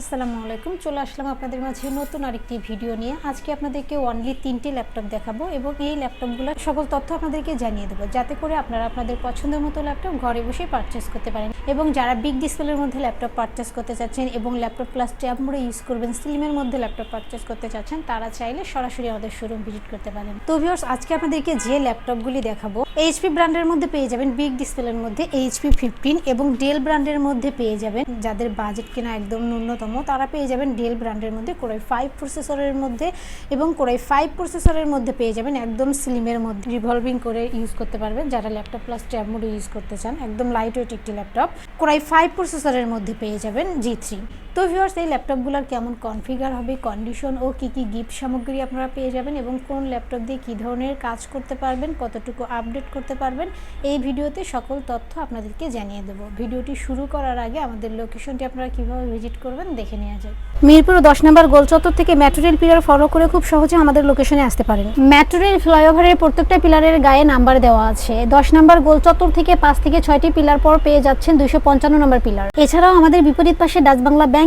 আসসালামু আলাইকুম। চলে আসলাম আপনাদের মাঝে নতুন আরেকটি ভিডিও নিয়ে। আজকে আপনাদেরকে অনলি তিনটি ল্যাপটপ দেখাবো এবং এই ল্যাপটপগুলোর সকল তথ্য আপনাদেরকে জানিয়ে দেবো। যাতে করে আপনারা আপনাদের পছন্দের মতো ল্যাপটপ ঘরে বসে পারচেস করতে পারেন এবং যারা বিগ ডিসপ্লের মধ্যে ল্যাপটপ পারচেস করতে চাচ্ছেন এবং ল্যাপটপ প্লাস ট্যাব মোড়ে ইউজ করবেন স্লিমের মধ্যে ল্যাপটপ পারচেস করতে চাচ্ছেন, তারা চাইলে সরাসরি আমাদের শোরুম ভিজিট করতে পারেন। তো ভিউয়ার্স আজকে আপনাদেরকে যে ল্যাপটপগুলি দেখাবো এইচপি ব্র্যান্ডের মধ্যে পেয়ে যাবেন বিগ ডিসপ্লের মধ্যে এইচপি ফিফটিন এবং ডেল ব্র্যান্ডের মধ্যে পেয়ে যাবেন যাদের বাজেট কিনা একদম ন্যূনতম। তারা পেয়ে যাবেন ডেল ব্র্যান্ডের মধ্যে কোরাই ফাইভ প্রসেসরের মধ্যে এবং কোরাই ফাইভ প্রসেসরের মধ্যে পেয়ে যাবেন একদম স্লিমের মধ্যে রিভলভিং করে ইউজ করতে পারবেন যারা ল্যাপটপ প্লাস ট্যাব মোডে ইউজ করতে চান, একদম লাইট ওয়েট একটি ল্যাপটপ কোরাই ফাইভ প্রসেসরের মধ্যে পেয়ে যাবেন জি থ্রি তো ভিউয়ার্স এই ল্যাপটপগুলোর কেমন কনফিগার হবে কন্ডিশন ও কি কি গিফট সামগ্রী আপনারা পেয়ে যাবেন এবং কোন ল্যাপটপ দিয়ে কী ধরনের কাজ করতে পারবেন, কতটুকু আপডেট করতে পারবেন, এই ভিডিওতে সকল তথ্য আপনাদেরকে জানিয়ে দেবো। ভিডিওটি শুরু করার আগে আমাদের লোকেশনটি আপনারা কীভাবে ভিজিট করবেন দেখে নেওয়া যায় মিরপুর দশ নম্বর গোলচত্বর থেকে মেট্রো রেল পিলার ফলো করে খুব সহজে আমাদের লোকেশনে আসতে পারেন। মেট্রো রেল ফ্লাইওভারের প্রত্যেকটা পিলারের গায়ে নাম্বার দেওয়া আছে। দশ নম্বর গোলচত্বর থেকে পাঁচ থেকে ছয়টি পিলার পর পেয়ে যাচ্ছেন দুইশো পঞ্চান্ন নম্বর পিলার এছাড়াও আমাদের বিপরীত পাশে ডাচ বাংলা ব্যাংক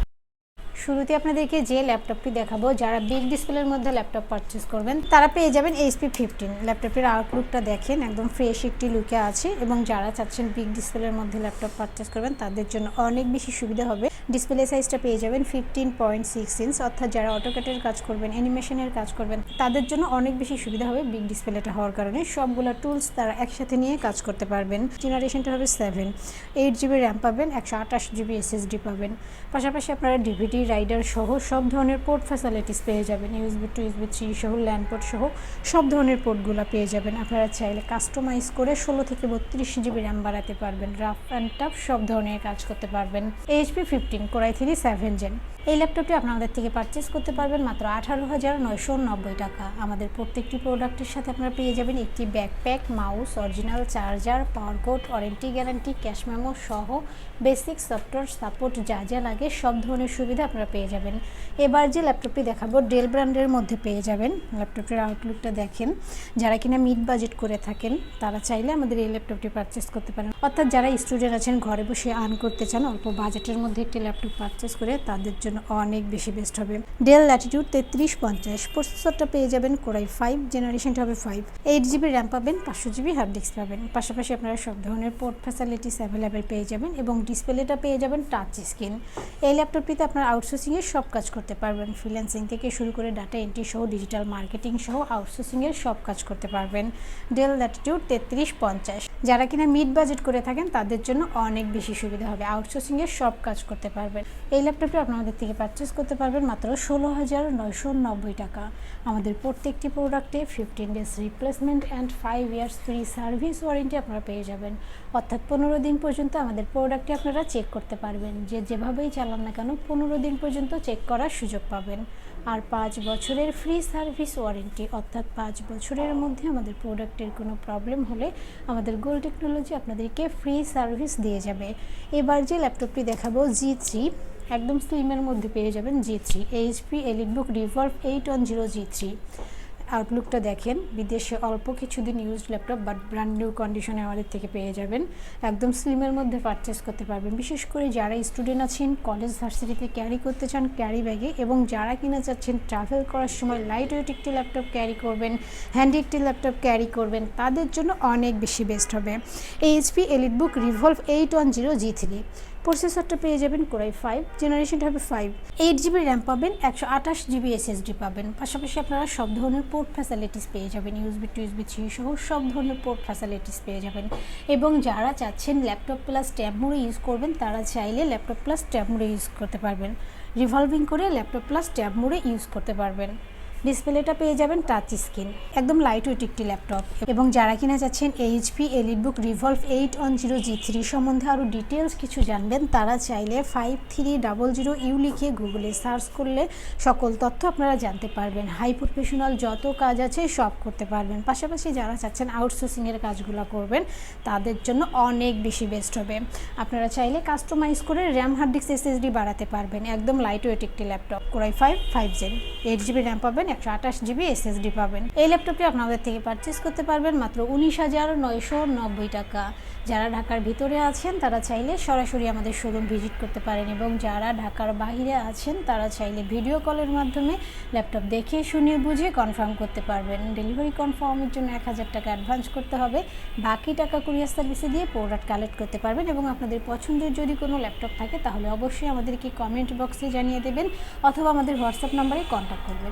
শুরুতে আপনাদেরকে যে ল্যাপটপটি দেখাবো, যারা বিগ ডিসপ্লের মধ্যে ল্যাপটপ পারচেস করবেন, তারা পেয়ে যাবেন এইচপি ফিফটিন ল্যাপটপের আউটলুকটা দেখেন, একদম ফ্রেশ একটি লুকে আছে এবং যারা চাচ্ছেন বিগ ডিসপ্লের মধ্যে ল্যাপটপ পারচেস করবেন, তাদের জন্য অনেক বেশি সুবিধা হবে। ডিসপ্লে সাইজটা পেয়ে যাবেন ফিফটিন পয়েন্ট সিক্স ইঞ্চ অর্থাৎ যারা অটোকেটের কাজ করবেন অ্যানিমেশনের কাজ করবেন, তাদের জন্য অনেক বেশি সুবিধা হবে বিগ ডিসপ্লেটা হওয়ার কারণে। সবগুলো টুলস তারা একসাথে নিয়ে কাজ করতে পারবেন। জেনারেশনটা হবে সেভেন এইট জিবি র্যাম পাবেন, একশো আঠাশ জিবি এসএসডি পাবেন। পাশাপাশি আপনারা ডিভিডি রাইডার সহ সব ধরনের পোর্ট ফ্যাসিলিটিস পেয়ে যাবেন। ইউএসবি টু ইউএসবি থ্রি সহ ল্যান্ড পোর্ট সহ সব ধরনের পোর্টগুলো পেয়ে যাবেন। আপনারা চাইলে কাস্টমাইজ করে ষোলো থেকে বত্রিশ জিবি র্যাম বাড়াতে পারবেন। রাফ অ্যান্ড টাফ সব ধরনের কাজ করতে পারবেন। HP fifteen core i three seven gen এই ল্যাপটপটি আপনাদের থেকে পারচেস করতে পারবেন মাত্র আঠারো হাজার নয়শো নব্বই টাকা। আমাদের প্রত্যেকটি প্রোডাক্টের সাথে আপনারা পেয়ে যাবেন একটি backpack mouse original charger power cord warranty guarantee cash memo সহ বেসিক সফটওয়্যার সাপোর্ট যা যা লাগে সব ধরনের সুবিধা আপনারা পেয়ে যাবেন। এবার যে ল্যাপটপটি দেখাবো ডেল ব্র্যান্ডের মধ্যে পেয়ে যাবেন। ল্যাপটপটির আউটলুকটা দেখেন। যারা কিনা মিড বাজেট করে থাকেন, তারা চাইলে আমাদের এই ল্যাপটপটি পারচেস করতে পারেন। অর্থাৎ যারা স্টুডেন্ট আছেন, ঘরে বসে আর্ন করতে চান, অল্প বাজেটের মধ্যে একটি ল্যাপটপ পারচেস করে তাদের জন্য অনেক বেশি বেস্ট হবে। ডেল ল্যাটিটিউড তেত্রিশ পঞ্চাশ প্রসেসরটা পেয়ে যাবেন কোরাই ফাইভ জেনারেশনটা হবে ফাইভ এইট জিবি র্যাম পাবেন, পাঁচশো জিবি হার্ড ডিস্ক পাবেন। পাশাপাশি আপনারা সব ধরনের পোর্ট ফ্যাসিলিটিস অ্যাভেলেবেল পেয়ে যাবেন এবং ডিসপ্লেটা পেয়ে যাবেন টাচ স্ক্রিন এই ল্যাপটপটিতে আপনার আউটসোর্সিংয়ের সব কাজ করতে পারবেন। ফ্রিল্যান্সিং থেকে শুরু করে ডাটা এন্ট্রি সহ ডিজিটাল মার্কেটিং সহ আউটসোর্সিংয়ের সব কাজ করতে পারবেন। ডেল ল্যাটিটিউড তেত্রিশ পঞ্চাশ। যারা কিনা মিড বাজেট করে থাকেন, তাদের জন্য অনেক বেশি সুবিধা হবে। আউটসোর্সিংয়ের সব কাজ করতে পারবেন। এই ল্যাপটপটি আপনাদের থেকে পারচেস করতে পারবেন মাত্র ষোলো হাজার নয়শো নব্বই টাকা। আমাদের প্রত্যেকটি প্রোডাক্টে fifteen days replacement and five years free service warranty আপনারা পেয়ে যাবেন। অর্থাৎ পনেরো দিন পর্যন্ত আমাদের প্রোডাক্টটি আপনারা চেক করতে পারবেন। যে যেভাবেই চালান না কেন, পনেরো দিন পর্যন্ত চেক করার সুযোগ পাবেন। আর পাঁচ বছরের ফ্রি সার্ভিস ওয়ারেন্টি অর্থাৎ পাঁচ বছরের মধ্যে আমাদের প্রোডাক্টের কোনো প্রবলেম হলে আমাদের গোল টেকনোলজি আপনাদেরকে ফ্রি সার্ভিস দিয়ে যাবে। এবার যে ল্যাপটপটি দেখাবো জি থ্রি একদম স্লিমের মধ্যে পেয়ে যাবেন G three HP EliteBook revolve eight one zero G three আউটলুকটা দেখেন। বিদেশে অল্প কিছুদিন use laptop but brand new কন্ডিশনে আমাদের থেকে পেয়ে যাবেন। একদম স্লিমের মধ্যে পারচেস করতে পারবেন। বিশেষ করে যারা স্টুডেন্ট আছেন কলেজ ভার্সিটিতে ক্যারি করতে চান ক্যারি ব্যাগে এবং যারা কিনা চাচ্ছেন ট্রাভেল করার সময় লাইট ওয়েট একটি ল্যাপটপ ক্যারি করবেন হ্যান্ডি একটি ল্যাপটপ ক্যারি করবেন, তাদের জন্য অনেক বেশি বেস্ট হবে। HP EliteBook revolve eight one zero G three প্রসেসরটা পেয়ে যাবেন কোরাই ফাইভ জেনারেশনটা হবে ফাইভ এইট জিবি র্যাম পাবেন, একশো আঠাশ জিবি এসএসডি পাবেন। পাশাপাশি আপনারা সব ধরনের পোর্ট ফ্যাসিলিটিস পেয়ে যাবেন ইউএসবি টু ইউএসবি থ্রি সহ সব ধরনের পোর্ট ফ্যাসিলিটিস পেয়ে যাবেন। এবং যারা চাচ্ছেন ল্যাপটপ প্লাস ট্যাব মোডে ইউজ করবেন, তারা চাইলে ল্যাপটপ প্লাস ট্যাব মোডে ইউজ করতে পারবেন। রিভলভিং করে ল্যাপটপ প্লাস ট্যাব মোডে ইউজ করতে পারবেন। ডিসপ্লেটা পেয়ে যাবেন টাচ স্ক্রিন একদম লাইট ওয়েট একটি ল্যাপটপ এবং যারা কিনা যাচ্ছেন HP EliteBook revolve eight one zero G three সম্বন্ধে আরও ডিটেলস কিছু জানবেন, তারা চাইলে five three double zero U লিখে গুগলে সার্চ করলে সকল তথ্য আপনারা জানতে পারবেন। হাই প্রফেশনাল যত কাজ আছে সব করতে পারবেন। পাশাপাশি যারা চাচ্ছেন আউটসোর্সিংয়ের কাজগুলো করবেন, তাদের জন্য অনেক বেশি বেস্ট হবে। আপনারা চাইলে কাস্টমাইজ করে র্যাম হার্ড ডিস্ক এসএসডি বাড়াতে পারবেন, একদম লাইট ওয়েট একটি laptop core i five five gen eight GB RAM পাবেন একশো আঠাশ জিবি এসএসডি পাবেন। এই ল্যাপটপটি আপনাদের থেকে পারচেস করতে পারবেন মাত্র উনিশ হাজার নয়শো নব্বই টাকা। যারা ঢাকার ভিতরে আছেন, তারা চাইলে সরাসরি আমাদের শোরুম ভিজিট করতে পারেন এবং যারা ঢাকার বাহিরে আছেন, তারা চাইলে ভিডিও কলের মাধ্যমে ল্যাপটপ দেখে, শুনে, বুঝে কনফার্ম করতে পারবেন। ডেলিভারি কনফার্মের জন্য এক হাজার টাকা অ্যাডভান্স করতে হবে। বাকি টাকা কুরিয়ার সার্ভিসে দিয়ে প্রোডাক্ট কালেক্ট করতে পারবেন এবং আপনাদের পছন্দের যদি কোনো ল্যাপটপ থাকে, তাহলে অবশ্যই আমাদেরকে কমেন্ট বক্সে জানিয়ে দেবেন অথবা আমাদের হোয়াটসঅ্যাপ নাম্বারে কন্ট্যাক্ট করবেন।